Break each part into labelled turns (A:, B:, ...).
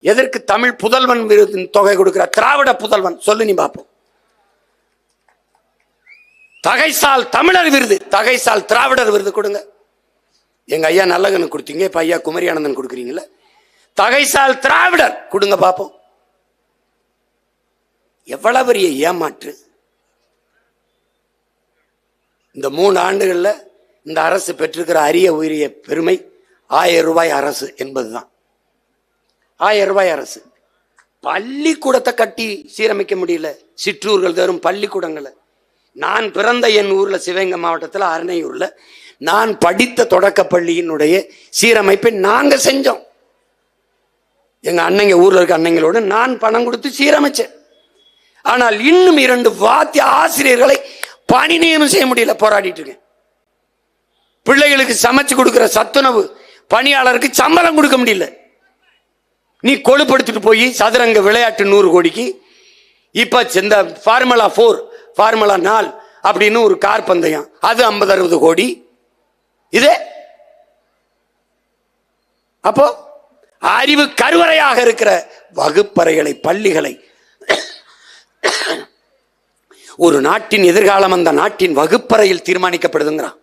A: எதற்கு தமிழ் புதல்வன் விருது தொகை கொடுக்கிற திராவிட புதல்வன்? சொல்லு நீ பாப்போம். தகைசால் தமிழர் விருது தகைசால் திராவிடர் விருது கொடுங்க. எங்க ஐயா நல்லகனுக்கு கொடுத்தீங்க இப்ப ஐயா குமரி ஆனந்தன் கொடுக்குறீங்களா தகைசால் திராவிடர் கொடுங்க பாப்போம். எவ்வளவு பெரிய ஏமாற்று. இந்த மூணு ஆண்டுகள்ல இந்த அரசு பெற்றிருக்கிற அரிய உயரிய பெருமை ஆயிரம் ரூபாய் அரசு என்பதுதான். ஆயிரம் ரூபாய் அரசு. பள்ளிக்கூடத்தை கட்டி சீரமைக்க முடியல. சிற்றூர்கள் தரும் பள்ளிக்கூடங்களை. நான் பிறந்த என் ஊரில் சிவகங்கை மாவட்டத்தில் அரணையூரில் நான் படித்த தொடக்க பள்ளியினுடைய சீரமைப்பை நாங்கள் செஞ்சோம். எங்கள் அன்னைங்க ஊரில் இருக்க அன்னைங்களோடு நான் பணம் கொடுத்து சீரமைச்சேன். ஆனால் இன்னும் இரண்டு வாத்திய ஆசிரியர்களை பணி நியமனம் செய்ய முடியல போராடிட்டு இருக்கேன். பிள்ளைகளுக்கு சமைச்சு கொடுக்குற சத்துணவு பணியாளருக்கு சம்பளம் கொடுக்க முடியல. நீ கொழுப்படுத்திட்டு போய் சதுரங்க விளையாட்டு நூறு கோடிக்கு. இப்போ இந்த ஃபார்முலா ஃபோர் ஃபார்முலா நாள் அப்படின்னு ஒரு கார் பந்தயம். அது ஐம்பது அறுபது கோடி. இது. அப்போ அறிவு கருவறையாக இருக்கிற வகுப்பறைகளை பள்ளிகளை. ஒரு நாட்டின் எதிர்காலம் அந்த நாட்டின் வகுப்பறையில் தீர்மானிக்கப்படுதுங்கிறான்.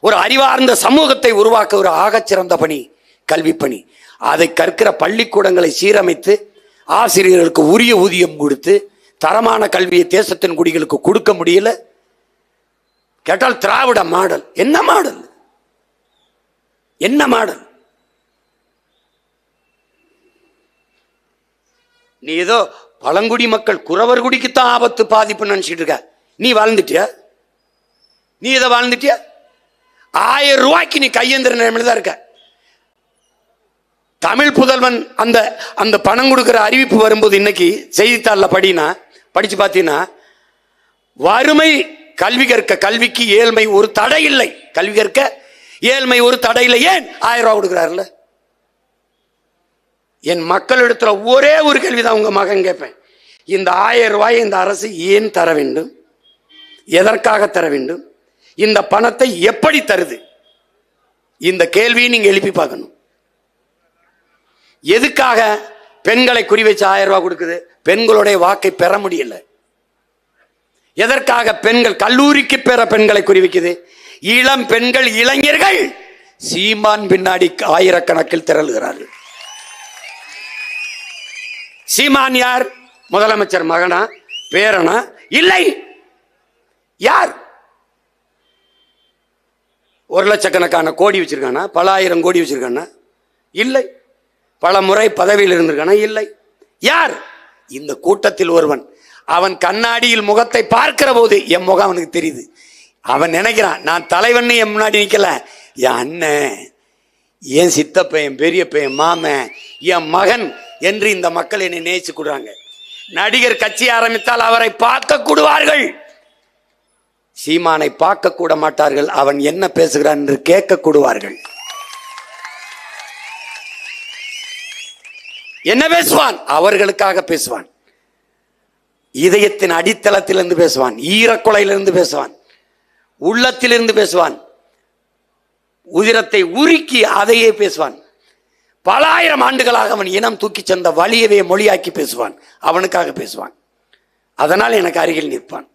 A: ஒரு அறிவார்ந்த சமூகத்தை உருவாக்க ஒரு ஆகச்சிறந்த பணி கல்வி பணி அதை கற்கிற பள்ளிக்கூடங்களை சீரமைத்து ஆசிரியர்களுக்கு உரிய ஊதியம் கொடுத்து தரமான கல்வியை தேசத்தின் குடிகளுக்கு கொடுக்க முடியல. கேட்டால் திராவிட மாடல். என்ன மாடல்? என்ன மாடல்? நீ ஏதோ பழங்குடி மக்கள் குறவர் குடிக்குத்தான் ஆபத்து பாதிப்பு நினைச்சிட்டு இருக்க. நீ வாழ்ந்துட்டியா? நீ இதை வாழ்ந்துட்டியா? ஆயிரம் ரூபாய்க்கு நீ கையெந்திர நிலைமையில தான் இருக்க. தமிழ் புதல்வன் அந்த அந்த பணம் கொடுக்குற அறிவிப்பு வரும்போது இன்னைக்கு செய்தித்தாளில் படினா படித்து பார்த்தீங்கன்னா வறுமை கல்வி கற்க கல்விக்கு ஏழ்மை ஒரு தடை இல்லை. கல்வி கற்க ஏழ்மை ஒரு தடை இல்லை. ஏன்? ஆயிரம் ரூபா கொடுக்குறாருல்ல. என் மக்களிடத்துல ஒரே ஒரு கேள்வி தான் உங்கள் மகன் கேட்பேன். இந்த ஆயிரம் ரூபாயை இந்த அரசு ஏன் தர வேண்டும்? எதற்காக தர வேண்டும்? இந்த பணத்தை எப்படி தருது? இந்த கேள்வியை நீங்கள் எழுப்பி பார்க்கணும். எதுக்காக பெண்களை குறி வச்சு ஆயிரம் ரூபாய் கொடுக்குது? பெண்களுடைய வாக்கை பெற முடியல. எதற்காக பெண்கள் கல்லூரிக்கு பெற பெண்களை குறி வைக்குது? இளம் பெண்கள் இளைஞர்கள் சீமான் பின்னாடி ஆயிரக்கணக்கில் திரளுகிறார்கள். சீமான் யார்? முதலமைச்சர் மகனா? பேரனா? இல்லை. யார்? ஒரு லட்சக்கணக்கான கோடி வச்சிருக்கானா? பல ஆயிரம் கோடி வச்சிருக்கானா? இல்லை. பல முறை பதவியில் இருந்திருக்கானா? இல்லை. யார்? இந்த கூட்டத்தில் ஒருவன். அவன் கண்ணாடியில் முகத்தை பார்க்கிற போது என் முகம் அவனுக்கு தெரியுது. அவன் நினைக்கிறான் நான் தலைவன் என் முன்னாடி நிற்கல என் அண்ணன் என் சித்தப்பன் என் பெரியப்பன் என் மாமன் என் மகன் என்று இந்த மக்கள் என்னை நேச்சு கொடுறாங்க. நடிகர் கட்சி ஆரம்பித்தால் அவரை பார்க்க கூடுவார்கள். சீமானை பார்க்க கூட மாட்டார்கள். அவன் என்ன பேசுகிறான் என்று கேட்க கூடுவார்கள். என்ன பேசுவான்? அவர்களுக்காக பேசுவான். இதயத்தின் அடித்தளத்திலிருந்து பேசுவான். ஈரக்குலையிலிருந்து பேசுவான். உள்ளத்திலிருந்து பேசுவான். உதிரத்தை உருக்கி அதையே பேசுவான். பல ஆயிரம் ஆண்டுகளாக அவன் இனம் தூக்கி சென்ற வழியவே மொழியாக்கி பேசுவான். அவனுக்காக பேசுவான். அதனால் எனக்கு அருகில் நிற்பான்.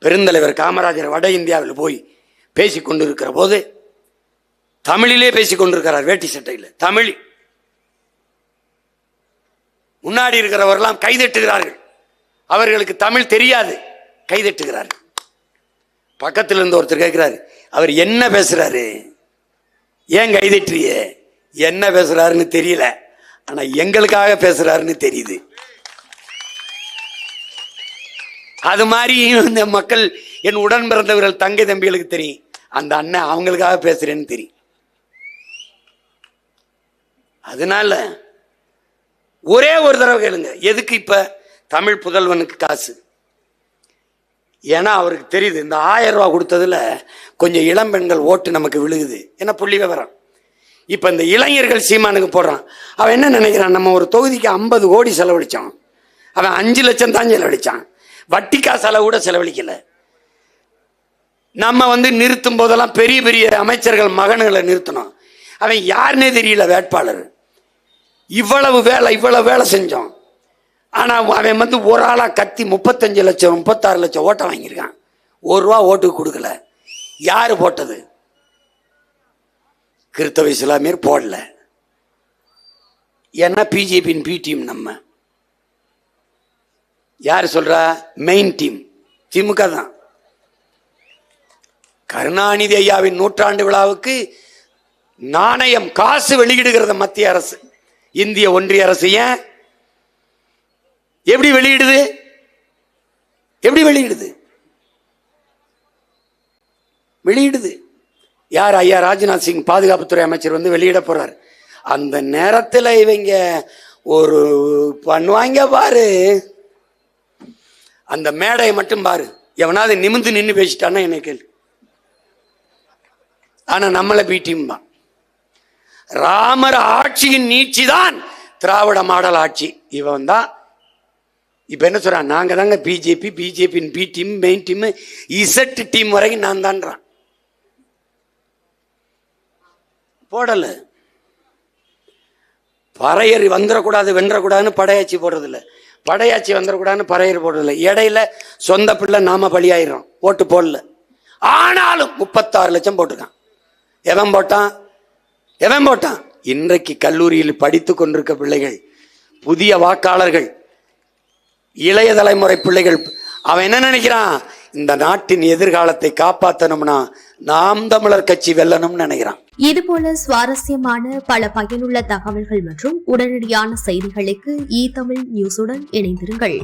A: பெருந்தலைவர் காமராஜர் வட இந்தியாவில் போய் பேசிக் கொண்டிருக்கிற போது தமிழிலே பேசிக் கொண்டிருக்கிறார் வேட்டி சட்டையில். தமிழ். முன்னாடி இருக்கிறவரெல்லாம் கைதட்டுகிறார்கள். அவர்களுக்கு தமிழ் தெரியாது. கைதட்டுகிறார்கள். பக்கத்தில் இருந்து ஒருத்தர் கேட்கிறாரு அவர் என்ன பேசுறாரு? ஏன் கைதட்டுறிய? என்ன பேசுறாருன்னு தெரியல. ஆனா எங்களுக்காக பேசுறாருன்னு தெரியுது. அது மாதிரி இந்த மக்கள் என் உடன் பிறந்தவர்கள் தங்கை தம்பிகளுக்கு தெரியும். அந்த அண்ணன் அவங்களுக்காக பேசுறேன்னு தெரியும். அதனால ஒரே ஒரு தடவை கேளுங்க. எதுக்கு இப்ப தமிழ் புதல்வனுக்கு காசு? ஏன்னா அவருக்கு தெரியுது இந்த ஆயிரம் ரூபா கொடுத்ததுல கொஞ்சம் இளம் பெண்கள் ஓட்டு நமக்கு விழுகுது. ஏன்னா புள்ளி விவரம்? இப்ப இந்த இளைஞர்கள் சீமானுக்கு போடுறான். அவன் என்ன நினைக்கிறான்? நம்ம ஒரு தொகுதிக்கு ஐம்பது கோடி செலவழிச்சான். அவன் அஞ்சு லட்சம் தான் செலவழிச்சான். வட்டிக்கா செலவு கூட செலவழிக்கல. நம்ம வந்து நிறுத்தும் போதெல்லாம் பெரிய பெரிய அமைச்சர்கள் மகன்களை நிறுத்தணும். அவன் யாருன்னே தெரியல வேட்பாளர். இவ்வளவு வேலை இவ்வளவு வேலை செஞ்சோம். ஆனால் அவன் வந்து ஒரு ஆளாக கத்தி முப்பத்தஞ்சு லட்சம் முப்பத்தாறு லட்சம் ஓட்டை வாங்கியிருக்கான். ஒரு ரூபா ஓட்டுக்கு கொடுக்கல. யார் போட்டது? கிறித்தவ இஸ்லாமியர் போடல. ஏன்னா பிஜேபியின் பி டீம் நம்ம. யார் சொல்கிறா மெயின் டீம் திமுக தான். கருணாநிதி ஐயாவின் நூற்றாண்டு விழாவுக்கு நாணயம் காசு வெளியிடுகிறது மத்திய அரசு. இந்திய ஒன்றிய அரசு ஏன்? எப்படி வெளியிடுது? எப்படி வெளியிடுது? வெளியிடுது. யார் ஐயா ராஜ்நாத் சிங் பாதுகாப்புத்துறை அமைச்சர் வந்து வெளியிட போறார்? அந்த நேரத்தில் இவங்க ஒரு பண்ணுவாங்க பாரு. அந்த மேடையை மட்டும் பாரு. எவனாவது நிமிந்து நின்று பேசிட்டான்னா என்ன கேள்வி ஆனா நம்மளை பீட்டிம்பா ராமர் ஆட்சியின் நீட்சி தான் திராவிட மாடல் ஆட்சி. இவன் தான் இப்போ என்ன சொல்கிறான் நாங்க தாங்க பிஜேபி பிஜேபியின் B team main team Z team வரைக்கும் நான் தான்றான் போடல. பறையர் வந்துடக்கூடாது வென்றக்கூடாதுன்னு படையாச்சி போடுறதில்ல. படையாச்சி வந்துடக்கூடாதுன்னு பறையர் போடுறதில்ல. இடையில சொந்த பிள்ளை நாம பலியாயிரும் ஓட்டு போடல. ஆனாலும் முப்பத்தாறு லட்சம் போட்டிருக்கான். எவன் போட்டான்? எவன் போட்டான்? இன்றைக்கு கல்லூரியில் படித்து கொண்டிருக்க பிள்ளைகள் புதிய வாக்காளர்கள் இளைய தலைமுறை பிள்ளைகள் அவன் என்ன நினைக்கிறான்? இந்த நாட்டின் எதிர்காலத்தை காப்பாற்றணும்னா நாம் தமிழர் கட்சி வெல்லணும்னு நினைக்கிறான்.
B: இதுபோல சுவாரஸ்யமான பல பயனுள்ள தகவல்கள் மற்றும் உடனடியான செய்திகளுக்கு இ தமிழ் நியூஸுடன் இணைந்திருங்கள்.